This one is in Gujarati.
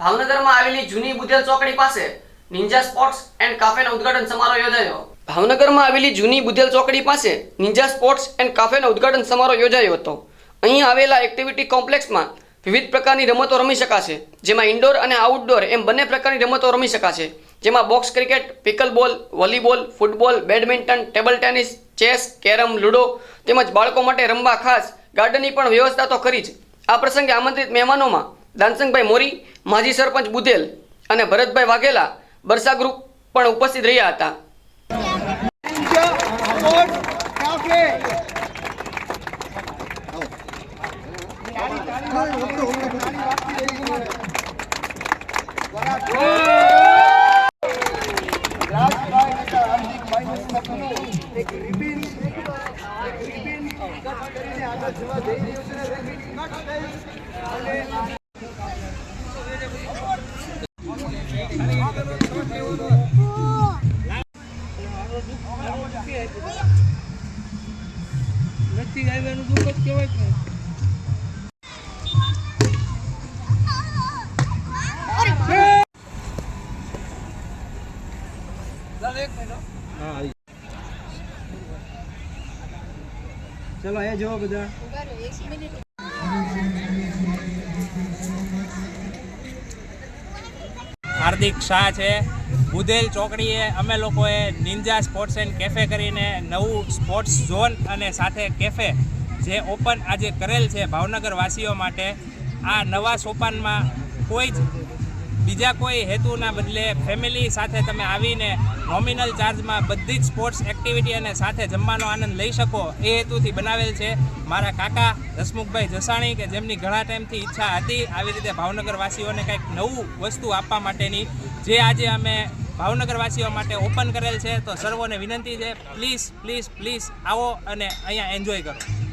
ભાવનગરમાં આવેલી જૂની બુધેલ ચોકડી પાસે નિંજા સ્પોર્ટ્સ એન્ડ કાફેનો ઉદ્ઘાટન સમારોહ યોજાયો. ભાવનગરમાં આવેલી જૂની બુધેલ ચોકડી પાસે નિંજા સ્પોર્ટ્સ એન્ડ કાફેનો ઉદ્ઘાટન સમારોહ યોજાયો હતો. અહીં આવેલા એક્ટિવિટી કોમ્પ્લેક્સમાં વિવિધ પ્રકારની રમતો રમી શકાશે, જેમાં ઇન્ડોર અને આઉટડોર એમ બંને પ્રકારની રમતો રમી શકાશે, જેમાં box cricket pickle ball volleyball, football, badminton, table tennis, chess, carrom, ludo તેમજ બાળકો માટે રમવા ખાસ ગાર્ડનની પણ વ્યવસ્થા તો કરી જ. આ પ્રસંગે આમંત્રિત મહેમાનોમાં દાનસંગભાઈ મોરી માજી સરપંચ બુધેલ અને ભરતભાઈ વાઘેલા બરસા ગ્રુપ પણ ઉપસ્થિત રહ્યા હતા. અને નથી આવ્યાનું દુઃખ જ કહેવાય કે ચલો એ જોવો બધા. હાર્દિક શાહ છે. બુધેલ ચોકડીએ અમે લોકોએ નિંજા સ્પોર્ટ્સ એન્ડ કેફે કરીને નવું સ્પોર્ટ્સ ઝોન અને સાથે કેફે જે ઓપન આજે કરેલ છે ભાવનગર વાસીઓ માટે, આ નવા સોપાનમાં કોઈ જ બીજા કોઈ હેતુના બદલે ફેમિલી સાથે તમે આવીને નોમિનલ ચાર્જમાં બધી જ સ્પોર્ટ્સ એક્ટિવિટી અને સાથે જમવાનો આનંદ લઈ શકો એ હેતુથી બનાવેલ છે. મારા કાકા દસમુખભાઈ જસાણી કે જેમની ઘણા ટાઈમથી ઈચ્છા હતી આવી રીતે ભાવનગરવાસીઓને કંઈક નવું વસ્તુ આપવા માટેની, જે આજે અમે ભાવનગરવાસીઓ માટે ઓપન કરેલ છે, તો સર્વોને વિનંતી છે પ્લીઝ પ્લીઝ પ્લીઝ આવો અને અહીંયા એન્જોય કરો.